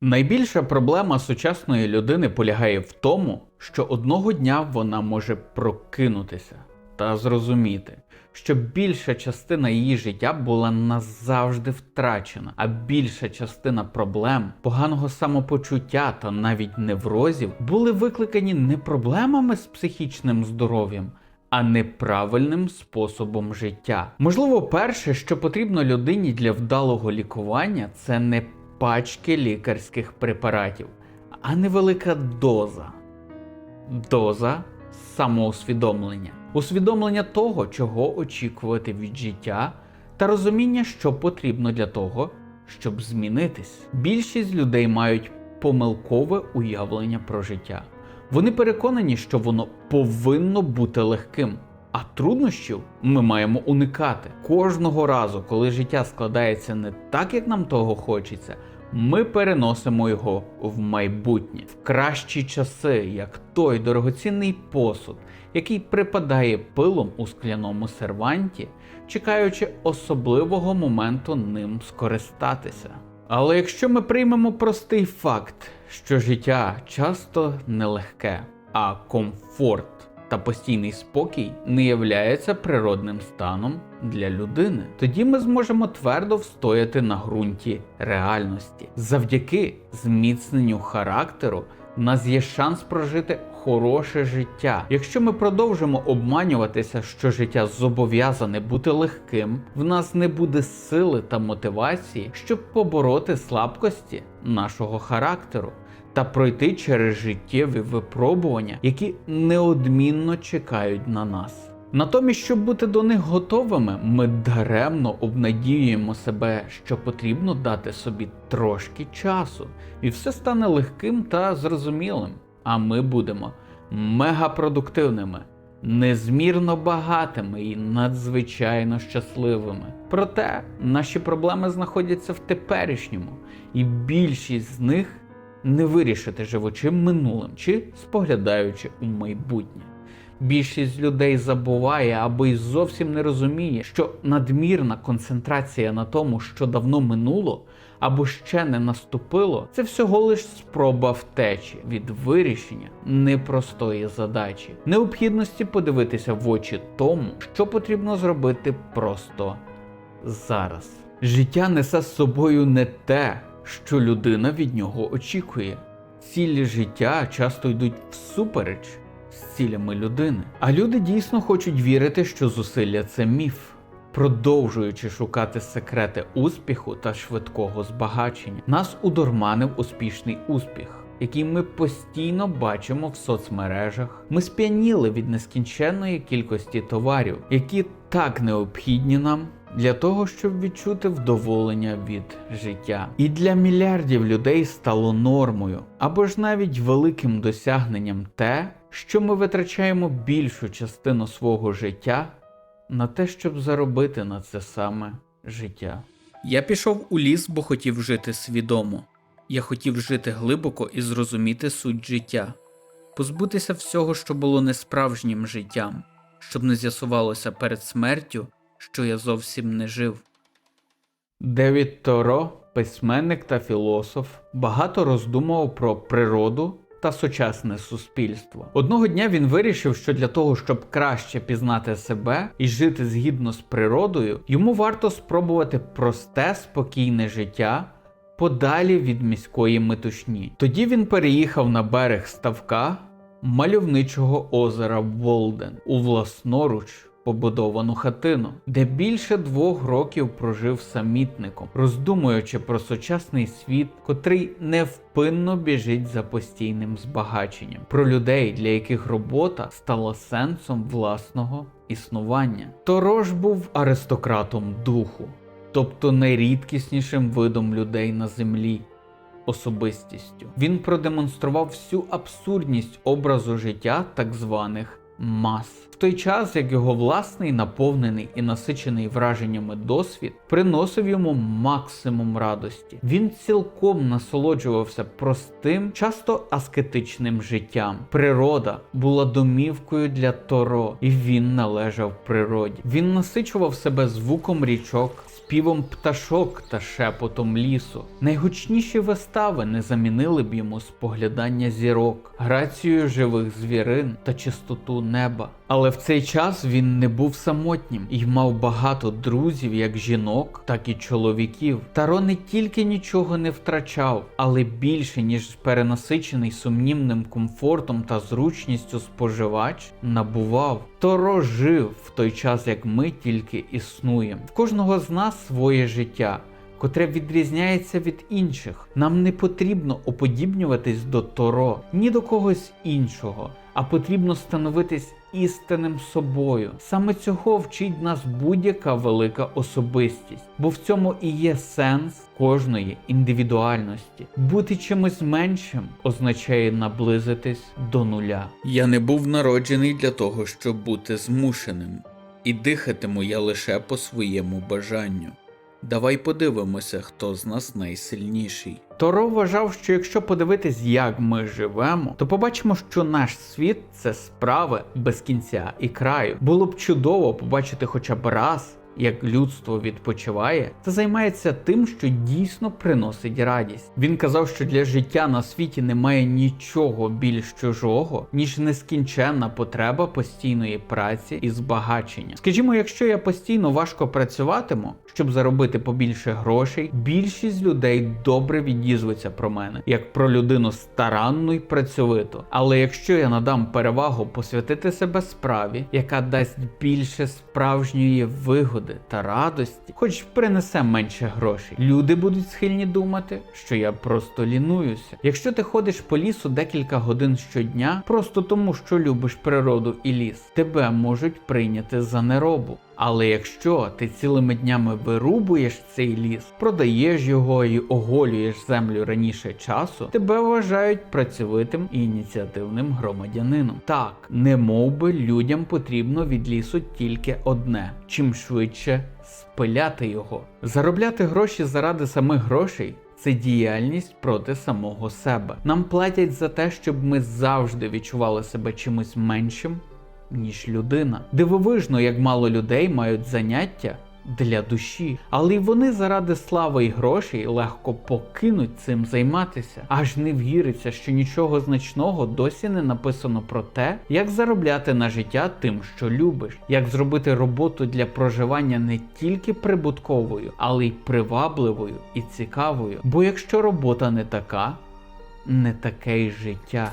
Найбільша проблема сучасної людини полягає в тому, що одного дня вона може прокинутися та зрозуміти, що більша частина її життя була назавжди втрачена, а більша частина проблем, поганого самопочуття та навіть неврозів були викликані не проблемами з психічним здоров'ям. А неправильним способом життя. Можливо, перше, що потрібно людині для вдалого лікування, це не пачки лікарських препаратів, а невелика доза. Доза самоусвідомлення, усвідомлення того, чого очікувати від життя, та розуміння, що потрібно для того, щоб змінитись. Більшість людей мають помилкове уявлення про життя. Вони переконані, що воно повинно бути легким. А труднощів ми маємо уникати кожного разу, коли життя складається не так, як нам того хочеться. Ми переносимо його в майбутнє, в кращі часи, як той дорогоцінний посуд, який припадає пилом у скляному серванті, чекаючи особливого моменту ним скористатися. Але якщо ми приймемо простий факт, що життя часто нелегке, а комфорт та постійний спокій не являється природним станом для людини, тоді ми зможемо твердо встояти на ґрунті реальності. Завдяки зміцненню характеру в нас є шанс прожити хороше життя. Якщо ми продовжимо обманюватися, що життя зобов'язане бути легким, в нас не буде сили та мотивації, щоб побороти слабкості нашого характеру та пройти через життєві випробування, які неодмінно чекають на нас. Натомість, щоб бути до них готовими, ми даремно обнадіюємо себе, що потрібно дати собі трошки часу, і все стане легким та зрозумілим. А ми будемо мегапродуктивними, незмірно багатими і надзвичайно щасливими. Проте наші проблеми знаходяться в теперішньому, і більшість з них не вирішити живучи минулим чи споглядаючи у майбутнє. Більшість людей забуває або й зовсім не розуміє, що надмірна концентрація на тому, що давно минуло або ще не наступило, це всього лиш спроба втечі від вирішення непростої задачі, необхідності подивитися в очі тому, що потрібно зробити просто зараз. Життя несе з собою не те, що людина від нього очікує. Цілі життя часто йдуть всупереч з цілями людини. А люди дійсно хочуть вірити, що зусилля це міф, продовжуючи шукати секрети успіху та швидкого збагачення. Нас удурманив успішний успіх. Який ми постійно бачимо в соцмережах, ми сп'яніли від нескінченної кількості товарів, які так необхідні нам для того, щоб відчути вдоволення від життя. І для мільярдів людей стало нормою або ж навіть великим досягненням те, що ми витрачаємо більшу частину свого життя на те, щоб заробити на це саме життя. Я пішов у ліс, бо хотів жити свідомо. Я хотів жити глибоко і зрозуміти суть життя, позбутися всього, що було несправжнім життям, щоб не з'ясувалося перед смертю, що я зовсім не жив. Девід Торо, письменник та філософ, багато роздумував про природу та сучасне суспільство. Одного дня він вирішив, що для того, щоб краще пізнати себе і жити згідно з природою, йому варто спробувати просте, спокійне життя подалі від міської метушні. Тоді він переїхав на берег ставка мальовничого озера Волден у власноруч побудовану хатину, де більше двох років прожив самітником, роздумуючи про сучасний світ, котрий невпинно біжить за постійним збагаченням, про людей, для яких робота стала сенсом власного існування. Торож був аристократом духу, тобто найрідкіснішим видом людей на землі. Особистістю він продемонстрував всю абсурдність образу життя так званих мас, в той час як його власний наповнений і насичений враженнями досвід приносив йому максимум радості. Він цілком насолоджувався простим, часто аскетичним життям. Природа була домівкою для Торо, і він належав природі. Він насичував себе звуком річок. Співом пташок та шепотом лісу. Найгучніші вистави не замінили б йому споглядання зірок, грацією живих звірин та чистоту неба. Але в цей час він не був самотнім і мав багато друзів, як жінок, так і чоловіків. Таро не тільки нічого не втрачав, але більше ніж перенасичений сумнівним комфортом та зручністю споживач набував. Таро жив в той час, як ми тільки існуємо. В кожного з нас своє життя. Котре відрізняється від інших. Нам не потрібно уподібнюватись до Торо, ні до когось іншого, а потрібно становитись істинним собою. Саме цього вчить нас будь-яка велика особистість, бо в цьому і є сенс кожної індивідуальності. Бути чимось меншим означає наблизитись до нуля. Я не був народжений для того, щоб бути змушеним, і дихатиму я лише по своєму бажанню. Давай подивимося, хто з нас найсильніший. Торо вважав, що якщо подивитись, як ми живемо, то побачимо, що наш світ це справи без кінця і краю. Було б чудово побачити хоча б раз. Як людство відпочиває та займається тим, що дійсно приносить радість. Він казав, що для життя на світі немає нічого більш чужого, ніж нескінченна потреба постійної праці і збагачення. Скажімо, якщо я постійно важко працюватиму, щоб заробити побільше грошей, більшість людей добре відізветься про мене, як про людину старанну й працьовиту. Але якщо я надам перевагу посвятити себе справі, яка дасть більше справжньої вигоди та радості, хоч принесе менше грошей, люди будуть схильні думати, що я просто лінуюся. Якщо ти ходиш по лісу декілька годин щодня, просто тому що любиш природу і ліс, тебе можуть прийняти за неробу. Але якщо ти цілими днями вирубуєш цей ліс, продаєш його і оголюєш землю раніше часу, тебе вважають працьовитим і ініціативним громадянином. Так, не мов би людям потрібно від лісу тільки одне: чим швидше спиляти його. Заробляти гроші заради самих грошей. Це діяльність проти самого себе. Нам платять за те, щоб ми завжди відчували себе чимось меншим, ніж людина. Дивовижно, як мало людей мають заняття для душі, але й вони заради слави і грошей легко покинуть цим займатися. Аж не віриться, що нічого значного досі не написано про те, як заробляти на життя тим, що любиш, як зробити роботу для проживання не тільки прибутковою, але й привабливою і цікавою. Бо якщо робота не така, не таке й життя.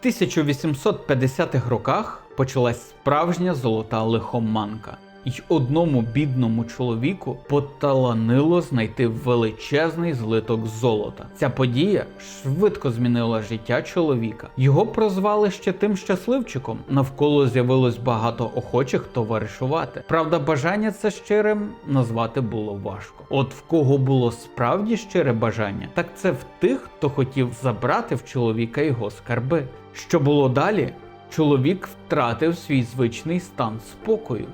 В 1850-х роках почалась справжня золота лихоманка. І одному бідному чоловіку поталанило знайти величезний злиток золота. Ця подія швидко змінила життя чоловіка. Його прозвали ще тим щасливчиком. Навколо з'явилось багато охочих товаришувати. Правда, бажання це щирим назвати було важко. От в кого було справді щире бажання, так це в тих, хто хотів забрати в чоловіка його скарби. Що було далі? Чоловік втратив свій звичний стан спокою,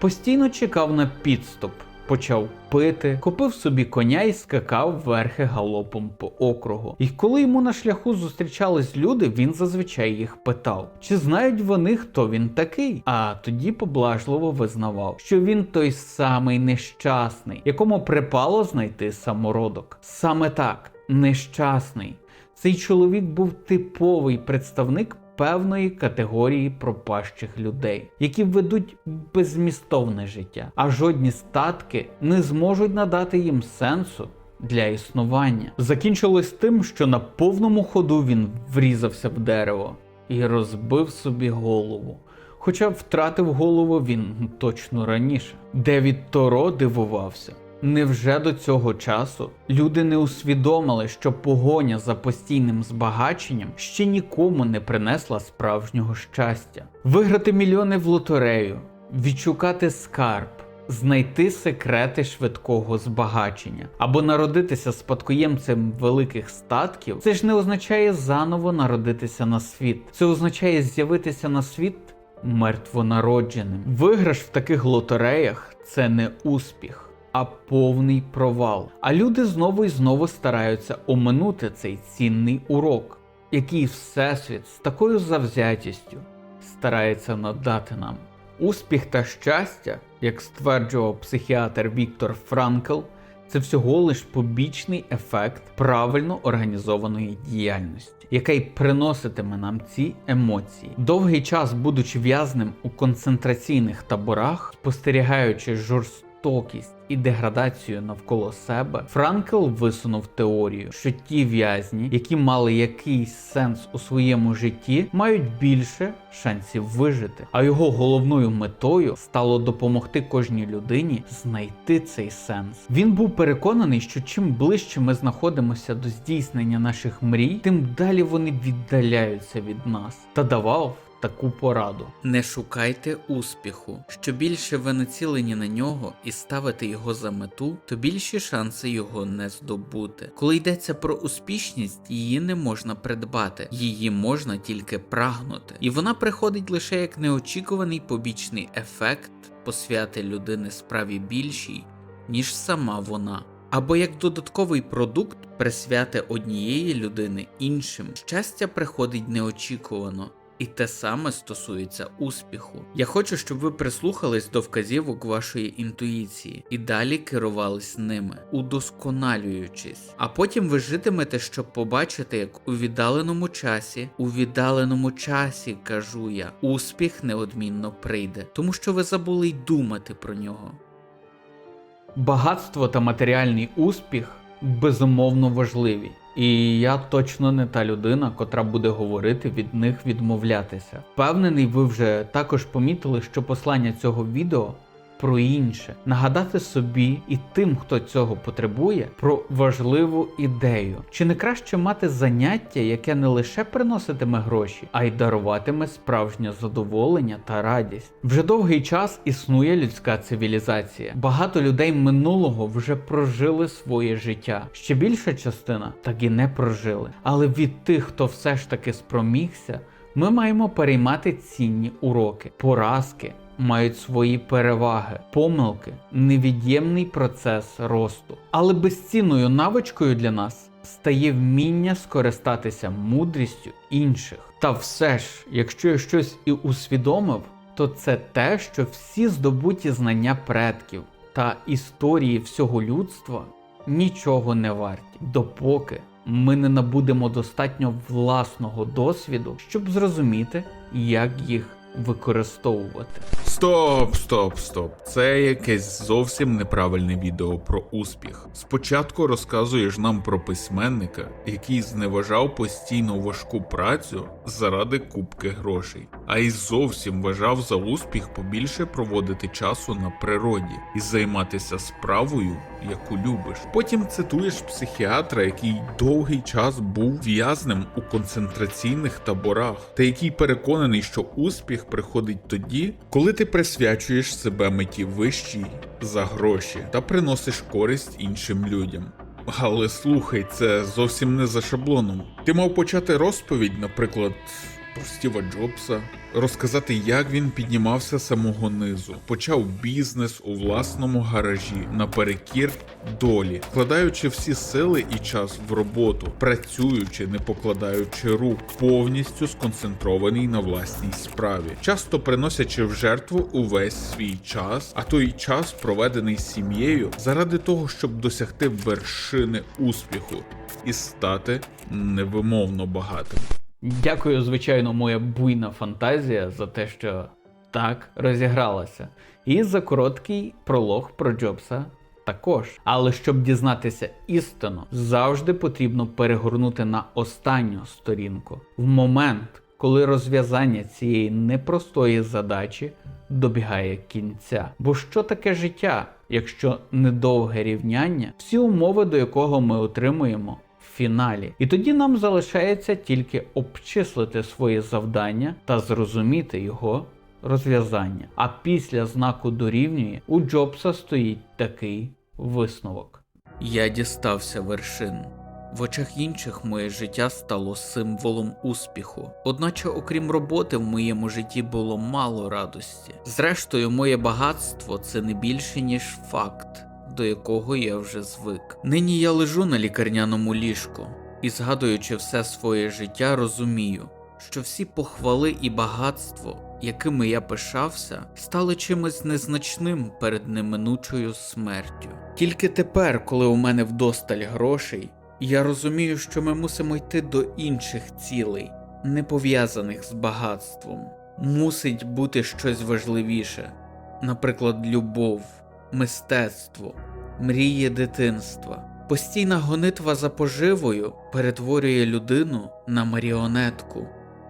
постійно чекав на підступ, почав пити, купив собі коня і скакав верхи галопом по округу. І коли йому на шляху зустрічались люди, він зазвичай їх питав, чи знають вони, хто він такий. А тоді поблажливо визнавав, що він той самий нещасний, якому припало знайти самородок. Саме так, нещасний. Цей чоловік був типовий представник певної категорії пропащих людей, які ведуть беззмістовне життя, а жодні статки не зможуть надати їм сенсу. Для існування закінчилось тим, що на повному ходу він врізався в дерево і розбив собі голову. Хоча втратив голову він точно раніше. Девід Торо дивувався. Невже до цього часу люди не усвідомили, що погоня за постійним збагаченням ще нікому не принесла справжнього щастя? Виграти мільйони в лотерею, відшукати скарб, знайти секрети швидкого збагачення або народитися спадкоємцем великих статків, це ж не означає заново народитися на світ. Це означає з'явитися на світ мертвонародженим. Виграш в таких лотереях це не успіх а повний провал. А люди знову і знову стараються оминути цей цінний урок, який Всесвіт з такою завзятістю старається надати нам. Успіх та щастя, як стверджував психіатр Віктор Франкл, це всього лиш побічний ефект правильно організованої діяльності, яка й приноситиме нам ці емоції. Довгий час, будучи в'язним у концентраційних таборах, спостерігаючи жорстокість і деградацію навколо себе, Франкл висунув теорію, що ті в'язні, які мали якийсь сенс у своєму житті, мають більше шансів вижити. А його головною метою стало допомогти кожній людині знайти цей сенс. Він був переконаний, що чим ближче ми знаходимося до здійснення наших мрій, тим далі вони віддаляються від нас та давав. Таку пораду. Не шукайте успіху. Що більше ви націлені на нього і ставите його за мету, то більші шанси його не здобути. Коли йдеться про успішність, її не можна придбати, її можна тільки прагнути. І вона приходить лише як неочікуваний побічний ефект посвяти людини справі більшій, ніж сама вона. Або як додатковий продукт присвяти однієї людини іншим. Щастя приходить неочікувано. І те саме стосується успіху. Я хочу, щоб ви прислухались до вказівок вашої інтуїції і далі керувались ними, удосконалюючись. А потім ви житимете, щоб побачити, як у віддаленому часі, у віддаленому часі, кажу я, успіх неодмінно прийде, тому що ви забули й думати про нього. Багатство та матеріальний успіх безумовно важливі. І я точно не та людина, котра буде говорити від них відмовлятися. Впевнений, ви вже також помітили, що послання цього відео про інше, нагадати собі і тим, хто цього потребує, про важливу ідею. Чи не краще мати заняття, яке не лише приноситиме гроші, а й даруватиме справжнє задоволення та радість? Вже довгий час існує людська цивілізація. Багато людей минулого вже прожили своє життя. Ще більша частина так і не прожили. Але від тих, хто все ж таки спромігся, ми маємо переймати цінні уроки, поразки мають свої переваги, помилки, невід'ємний процес росту. Але безцінною навичкою для нас стає вміння скористатися мудрістю інших. Та все ж, якщо я щось і усвідомив, то це те, що всі здобуті знання предків та історії всього людства нічого не варті, допоки ми не набудемо достатньо власного досвіду, щоб зрозуміти, як їх використовувати. Стоп, стоп, стоп. Це якесь зовсім неправильне відео про успіх. Спочатку розказуєш нам про письменника, який зневажав постійно важку працю заради кубки грошей, а й зовсім вважав за успіх побільше проводити часу на природі і займатися справою, яку любиш. Потім цитуєш психіатра, який довгий час був в'язнем у концентраційних таборах, та який переконаний, що успіх приходить тоді, коли ти присвячуєш себе меті вищій за гроші та приносиш користь іншим людям. Але слухай, це зовсім не за шаблоном. Ти мав почати розповідь, наприклад, про Стіва Джобса, розказати, як він піднімався самого низу, почав бізнес у власному гаражі наперекір долі, вкладаючи всі сили і час в роботу, працюючи, не покладаючи рук, повністю сконцентрований на власній справі, часто приносячи в жертву увесь свій час, а той час проведений сім'єю, заради того, щоб досягти вершини успіху і стати невимовно багатим. Дякую, звичайно, моя буйна фантазія за те, що так розігралася. І за короткий пролог про Джобса також. Але щоб дізнатися істину, завжди потрібно перегорнути на останню сторінку. В момент, коли розв'язання цієї непростої задачі добігає кінця. Бо що таке життя, якщо недовге рівняння, всі умови, до якого ми отримуємо фіналі. І тоді нам залишається тільки обчислити свої завдання та зрозуміти його розв'язання. А після знаку дорівнює у Джобса стоїть такий висновок. Я дістався вершин. В очах інших моє життя стало символом успіху. Одначе, окрім роботи, в моєму житті було мало радості. Зрештою, моє багатство це не більше ніж факт, до якого я вже звик. Нині я лежу на лікарняному ліжку і, згадуючи все своє життя, розумію, що всі похвали і багатство якими я пишався, стали чимось незначним перед неминучою смертю. Тільки тепер, коли у мене вдосталь грошей, я розумію, що ми мусимо йти до інших цілей, не пов'язаних з багатством. Мусить бути щось важливіше, наприклад, любов, мистецтво, мрії дитинства. Постійна гонитва за поживою перетворює людину на маріонетку.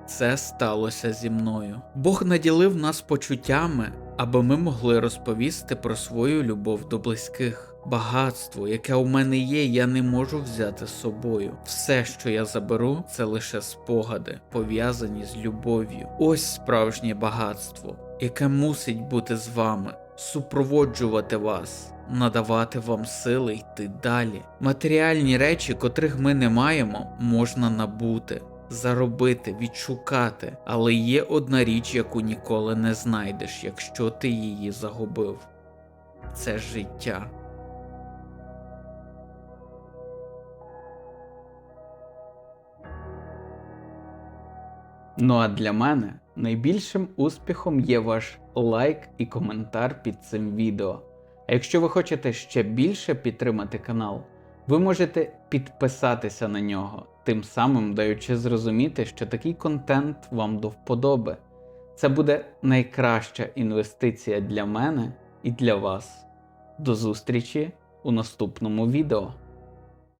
Це сталося зі мною. Бог наділив нас почуттями, аби ми могли розповісти про свою любов до близьких. Багатство, яке у мене є, я не можу взяти з собою. Все, що я заберу, це лише спогади, пов'язані з любов'ю. Ось справжнє багатство, яке мусить бути з вами, супроводжувати вас, надавати вам сили йти далі. Матеріальні речі, котрих ми не маємо, можна набути. Заробити, відшукати, але є одна річ, яку ніколи не знайдеш, якщо ти її загубив. Це життя. Ну а для мене найбільшим успіхом є ваш лайк і коментар під цим відео. А якщо ви хочете ще більше підтримати канал, ви можете підписатися на нього, тим самим даючи зрозуміти, що такий контент вам до вподоби. Це буде найкраща інвестиція для мене і для вас. До зустрічі у наступному відео.